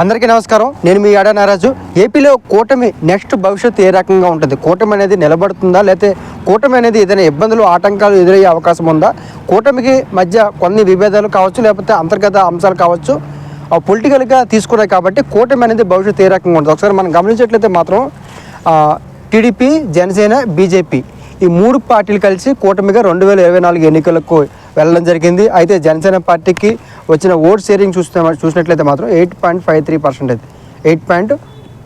అందరికీ నమస్కారం. నేను మీ ఆడా నారాజు. ఏపీలో కూటమి నెక్స్ట్ భవిష్యత్తు ఏ రకంగా ఉంటుంది? కూటమి అనేది నిలబడుతుందా? లేకపోతే కూటమి అనేది ఏదైనా ఇబ్బందులు ఆటంకాలు ఎదురయ్యే అవకాశం ఉందా? కూటమికి మధ్య కొన్ని విభేదాలు కావచ్చు లేకపోతే అంతర్గత అంశాలు కావచ్చు ఆ పొలిటికల్గా తీసుకున్నాయి కాబట్టి కూటమి అనేది భవిష్యత్తు ఏ రకంగా ఉంటుంది? ఒకసారి మనం గమనించట్లయితే మాత్రం టీడీపీ జనసేన బీజేపీ ఈ మూడు పార్టీలు కలిసి కూటమిగా రెండు వేల ఇరవై నాలుగు ఎన్నికలకు వెళ్ళడం జరిగింది. అయితే జనసేన పార్టీకి వచ్చిన ఓట్ షేరింగ్ చూస్తే చూసినట్లయితే మాత్రం eight point five three percent అయితే. Eight point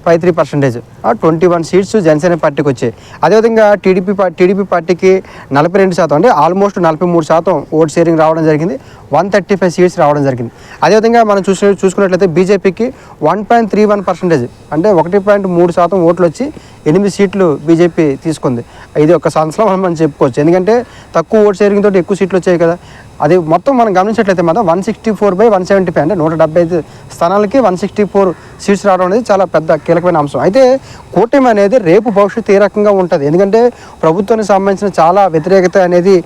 five three percentage twenty one seats Janasena పార్టీకి వచ్చాయి. అదేవిధంగా టీడీపీ టీడీపీ పార్టీకి నలభై రెండు శాతం అంటే ఆల్మోస్ట్ నలభై మూడు శాతం ఓట్ షేరింగ్ రావడం జరిగింది. వన్ థర్టీ ఫైవ్ సీట్స్ రావడం జరిగింది. అదేవిధంగా మనం చూసిన చూసుకున్నట్లయితే బీజేపీకి one point three one percentage అంటే ఒకటి పాయింట్ మూడు శాతం ఓట్లు వచ్చి ఎనిమిది సీట్లు బీజేపీ తీసుకుంది. ఇది ఒక సంవత్సరం మనం మనం చెప్పుకోవచ్చు. ఎందుకంటే తక్కువ ఓట్ షేరింగ్ తోటి ఎక్కువ సీట్లు వచ్చాయి కదా. అది మొత్తం మనం గమనించినట్లయితే మాత్రం one sixty four by one seventy five అంటే నూట డెబ్బై ఐదు స్థానాలకి వన్ సిక్స్టీ ఫోర్ సీట్స్ రావడం అనేది చాలా పెద్ద కీలకమైన అంశం. అయితే కూటమి అనేది రేపు భవిష్యత్తు ఏ రకంగా ఉంటుంది? ఎందుకంటే ప్రభుత్వానికి సంబంధించిన చాలా వ్యతిరేకత అనేది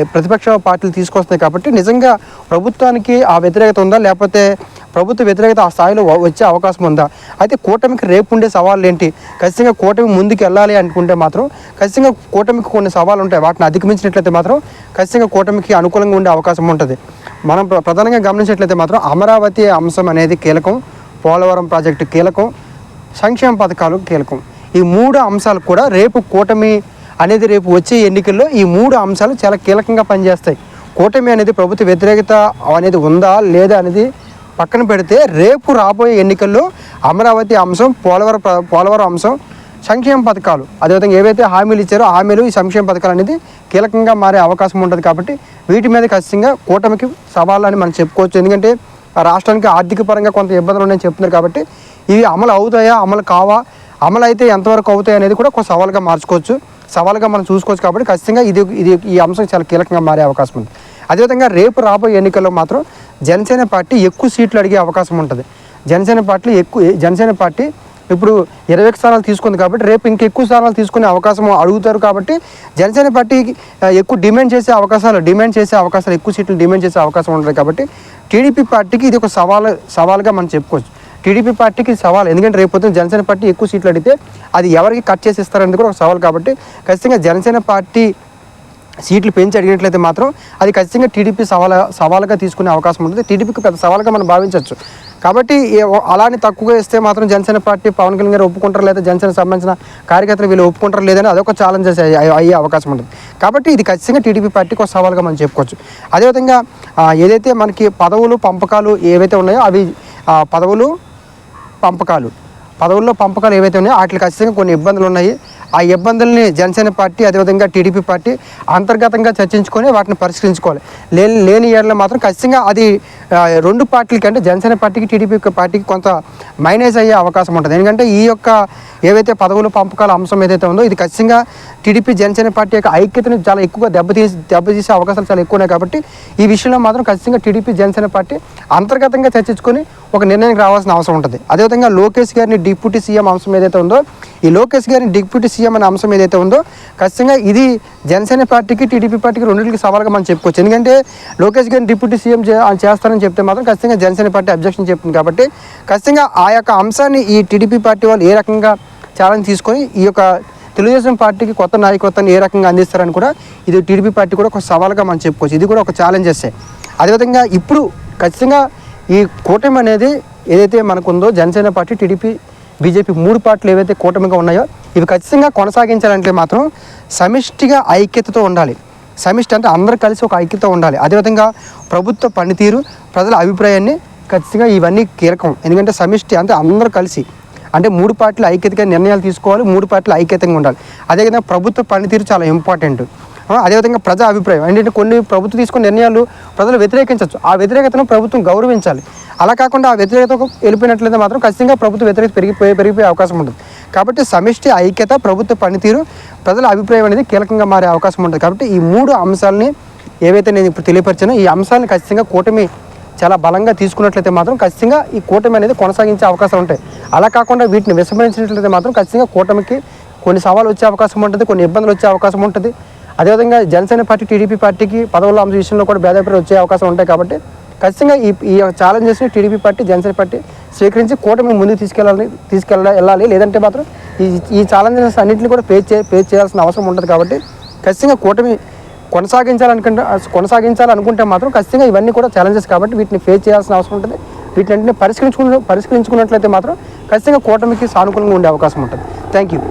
ప్రతిపక్ష పార్టీలు తీసుకొస్తున్నాయి కాబట్టి నిజంగా ప్రభుత్వానికి ఆ వ్యతిరేకత ఉందా? లేకపోతే ప్రభుత్వ వ్యతిరేకత ఆ స్థాయిలో వచ్చే అవకాశం ఉందా? అయితే కూటమికి రేపు ఉండే సవాళ్ళు ఏంటి? ఖచ్చితంగా కూటమి ముందుకు వెళ్ళాలి అనుకుంటే మాత్రం ఖచ్చితంగా కూటమికి కొన్ని సవాళ్ళు ఉంటాయి. వాటిని అధిగమించినట్లయితే మాత్రం ఖచ్చితంగా కూటమికి అనుకూలంగా ఉండే అవకాశం ఉంటుంది. మనం ప్ర- ప్రధానంగా గమనించినట్లయితే మాత్రం అమరావతి అంశం అనేది కీలకం. పోలవరం ప్రాజెక్టు కీలకం సంక్షేమ పథకాలు కీలకం. ఈ మూడు అంశాలు కూడా రేపు కూటమి అనేది రేపు వచ్చే ఎన్నికల్లో ఈ మూడు అంశాలు చాలా కీలకంగా పనిచేస్తాయి. కూటమి అనేది ప్రభుత్వ వ్యతిరేకత అనేది ఉందా లేదా అనేది పక్కన పెడితే రేపు రాబోయే ఎన్నికల్లో అమరావతి అంశం పోలవరం పోలవరం అంశం సంక్షేమ పథకాలు అదేవిధంగా ఏవైతే హామీలు ఇచ్చారో హామీలు ఈ సంక్షేమ పథకాలు అనేది కీలకంగా మారే అవకాశం ఉంటుంది కాబట్టి వీటి మీద ఖచ్చితంగా కూటమికి సవాళ్ళు అని మనం చెప్పుకోవచ్చు. ఎందుకంటే రాష్ట్రానికి ఆర్థిక పరంగా కొంత ఇబ్బందులు ఉన్నాయని చెప్తున్నారు కాబట్టి ఇవి అమలు అవుతాయా అమలు కావా అమలు అయితే ఎంతవరకు అవుతాయి అనేది కూడా ఒక సవాల్గా మార్చుకోవచ్చు. సవాల్గా మనం చూసుకోవచ్చు కాబట్టి ఖచ్చితంగా ఇది ఇది ఈ అంశం చాలా కీలకంగా మారే అవకాశం ఉంది. అదేవిధంగా రేపు రాబోయే ఎన్నికల్లో మాత్రం జనసేన పార్టీ ఎక్కువ సీట్లు అడిగే అవకాశం ఉంటుంది. జనసేన పార్టీ ఎక్కువ జనసేన పార్టీ ఇప్పుడు ఇరవై స్థానాలు తీసుకుంది కాబట్టి రేపు ఇంకెక్కువ స్థానాలు తీసుకునే అవకాశం అడుగుతారు కాబట్టి జనసేన పార్టీకి ఎక్కువ డిమాండ్ చేసే అవకాశాలు డిమాండ్ చేసే అవకాశాలు ఎక్కువ సీట్లు డిమాండ్ చేసే అవకాశం ఉంటుంది కాబట్టి టీడీపీ పార్టీకి ఇది ఒక సవాల్ సవాల్గా మనం చెప్పుకోవచ్చు. టీడీపీ పార్టీకి సవాల్. ఎందుకంటే రేపు జనసేన పార్టీ ఎక్కువ సీట్లు అడిగితే అది ఎవరికి కట్ చేసి ఇస్తారనేది కూడా ఒక సవాల్ కాబట్టి ఖచ్చితంగా జనసేన పార్టీ సీట్లు పెంచి అడిగినట్లయితే మాత్రం అది ఖచ్చితంగా టీడీపీ సవాల్ సవాలుగా తీసుకునే అవకాశం ఉంటుంది. టీడీపీకి పెద్ద సవాల్గా మనం భావించవచ్చు. కాబట్టి అలానే తక్కువగా ఇస్తే మాత్రం జనసేన పార్టీ పవన్ కళ్యాణ్ గారు ఒప్పుకుంటారు లేదా జనసేన సంబంధించిన కార్యకర్తలు వీళ్ళు ఒప్పుకుంటారు లేదని అదొక ఛాలెంజెస్ అయ్యే అవకాశం ఉంటుంది. కాబట్టి ఇది ఖచ్చితంగా టీడీపీ పార్టీకి ఒక సవాల్గా మనం చెప్పుకోవచ్చు. అదేవిధంగా ఏదైతే మనకి పదవులు పంపకాలు ఏవైతే ఉన్నాయో అవి ఆ, పదవులు పంపకాలు పదవుల్లో పంపకాలు ఏవైతే ఉన్నాయో వాటికి ఖచ్చితంగా కొన్ని ఇబ్బందులు ఉన్నాయి. ఆ ఇబ్బందుల్ని జనసేన పార్టీ అదేవిధంగా టీడీపీ పార్టీ అంతర్గతంగా చర్చించుకొని వాటిని పరిష్కరించుకోవాలి. లేని లేని ఏళ్ళలో మాత్రం ఖచ్చితంగా అది రెండు పార్టీలకి అంటే జనసేన పార్టీకి టీడీపీ పార్టీకి కొంత మైనస్ అయ్యే అవకాశం ఉంటుంది. ఎందుకంటే ఈ యొక్క ఏవైతే పదవులు పంపకాల అంశం ఏదైతే ఉందో ఇది ఖచ్చితంగా టీడీపీ జనసేన పార్టీ యొక్క ఐక్యతను చాలా ఎక్కువగా దెబ్బతీసి దెబ్బతీసే అవకాశాలు చాలా ఎక్కువ ఉన్నాయి కాబట్టి ఈ విషయంలో మాత్రం ఖచ్చితంగా టీడీపీ జనసేన పార్టీ అంతర్గతంగా చర్చించుకొని ఒక నిర్ణయానికి రావాల్సిన అవసరం ఉంటుంది. అదేవిధంగా లోకేష్ గారిని డిప్యూటీ సీఎం అంశం ఏదైతే ఉందో ఈ లోకేష్ గారిని డిప్యూటీ సీఎం అనే అంశం ఏదైతే ఉందో ఖచ్చితంగా ఇది జనసేన పార్టీకి టీడీపీ పార్టీకి రెండింటికి సవాల్గా మనం చెప్పుకోవచ్చు. ఎందుకంటే లోకేష్ గారిని డిప్యూటీ సీఎం చేస్తారని చెప్తే మాత్రం ఖచ్చితంగా జనసేన పార్టీ అబ్జెక్షన్ చెప్తుంది కాబట్టి ఖచ్చితంగా ఆ యొక్క అంశాన్ని ఈ టీడీపీ పార్టీ వాళ్ళు ఏ రకంగా ఛాలెంజ్ తీసుకొని ఈ యొక్క తెలుగుదేశం పార్టీకి కొత్త నాయకత్వాన్ని ఏ రకంగా అందిస్తారని కూడా ఇది టీడీపీ పార్టీ కూడా ఒక సవాల్గా మనం చెప్పుకోవచ్చు. ఇది కూడా ఒక ఛాలెంజెస్ అదేవిధంగా ఇప్పుడు ఖచ్చితంగా ఈ కూటమి అనేది ఏదైతే మనకు ఉందో జనసేన పార్టీ టీడీపీ బీజేపీ మూడు పార్టీలు ఏవైతే కూటమిగా ఉన్నాయో ఇవి ఖచ్చితంగా కొనసాగించాలంటే మాత్రం సమిష్టిగా ఐక్యతతో ఉండాలి. సమిష్టి అంటే అందరూ కలిసి ఒక ఐక్యత ఉండాలి. అదేవిధంగా ప్రభుత్వ పనితీరు ప్రజల అభిప్రాయాన్ని ఖచ్చితంగా ఇవన్నీ కీలకం. ఎందుకంటే సమిష్టి అంటే అందరూ కలిసి అంటే మూడు పార్టీలు ఐక్యతగా నిర్ణయాలు తీసుకోవాలి మూడు పార్టీలు ఐక్యతంగా ఉండాలి. అదేవిధంగా ప్రభుత్వ పనితీరు చాలా ఇంపార్టెంట్. అదేవిధంగా ప్రజా అభిప్రాయం. ఏంటంటే కొన్ని ప్రభుత్వం తీసుకున్న నిర్ణయాలు ప్రజలు వ్యతిరేకించవచ్చు. ఆ వ్యతిరేకతను ప్రభుత్వం గౌరవించాలి. అలా కాకుండా ఆ వ్యతిరేకత వెళ్ళిపోయినట్లయితే మాత్రం ఖచ్చితంగా ప్రభుత్వ వ్యతిరేకత పెరిగిపోయే పెరిగిపోయే అవకాశం ఉంటుంది. కాబట్టి సమిష్టి ఐక్యత ప్రభుత్వ పనితీరు ప్రజల అభిప్రాయం అనేది కీలకంగా మారే అవకాశం ఉంటుంది. కాబట్టి ఈ మూడు అంశాలని ఏవైతే నేను ఇప్పుడు తెలియపరిచానో ఈ అంశాలను ఖచ్చితంగా కూటమి చాలా బలంగా తీసుకున్నట్లయితే మాత్రం ఖచ్చితంగా ఈ కూటమి అనేది కొనసాగించే అవకాశాలు ఉంటాయి. అలా కాకుండా వీటిని విస్మరించినట్లయితే మాత్రం ఖచ్చితంగా కూటమికి కొన్ని సవాలు వచ్చే అవకాశం ఉంటుంది కొన్ని ఇబ్బందులు వచ్చే అవకాశం ఉంటుంది. అదేవిధంగా జనసేన పార్టీ టీడీపీ పార్టీకి పదవుల అంశ విషయంలో కూడా భేదాభిప్రాయం వచ్చే అవకాశం ఉంటాయి కాబట్టి ఖచ్చితంగా ఈ ఈ ఛాలెంజెస్ని టీడీపీ పార్టీ జనసేన పార్టీ స్వీకరించి కూటమి ముందుకు తీసుకెళ్ళాలి తీసుకెళ్ళ వెళ్ళాలి. లేదంటే మాత్రం ఈ ఈ ఛాలెంజెస్ అన్నింటినీ కూడా ఫేస్ చే ఫేస్ చేయాల్సిన అవసరం ఉంటుంది కాబట్టి ఖచ్చితంగా కూటమి కొనసాగించాలనుకుంటే కొనసాగించాలనుకుంటే మాత్రం ఖచ్చితంగా ఇవన్నీ కూడా ఛాలెంజెస్ కాబట్టి వీటిని ఫేస్ చేయాల్సిన అవసరం ఉంటుంది. వీటిని పరిష్కరించుకున్న పరిష్కరించుకున్నట్లయితే మాత్రం ఖచ్చితంగా కూటమికి సానుకూలంగా ఉండే అవకాశం ఉంటుంది. Thank you